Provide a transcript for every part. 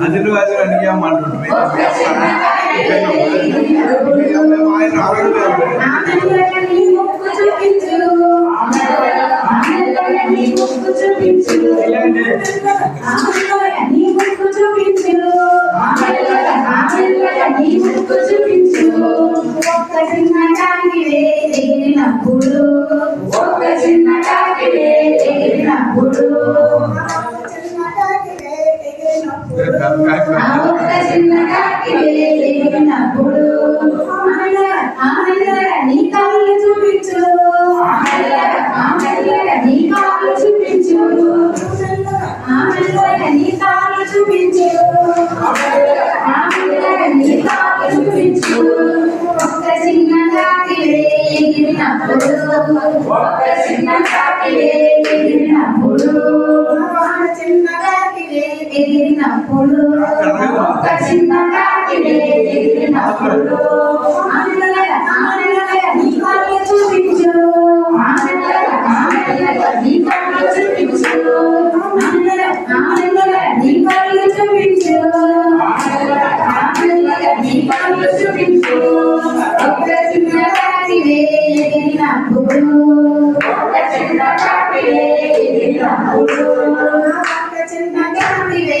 అందులో అది అడిగామంటుంది చూపించు చూపించు చూపించు. చూపించు చూపించు ఒక్క చిన్నగా ఎగిరినప్పుడు ఒక్క ఎదిగినప్పుడు ఒక చిన్న కాకిని ఎదిగినప్పుడు ఆమెల ఆమెల నీ కాళ్ళు చూపించు. ఆమెల ఆమెల నీ కాళ్ళు చూపించు. ఆమెల ఆమెల నీ కాళ్ళు చూపించు. ఆమెల ఆమెల నీ కాళ్ళు చూపించు. ఒక చిన్న కాకిని ఎదిగినప్పుడు ఒక చిన్న కాకిని ఎదిగినప్పుడు ఒక చిన్న కాకిని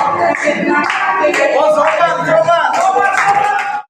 Ô, Zocano, Zocano!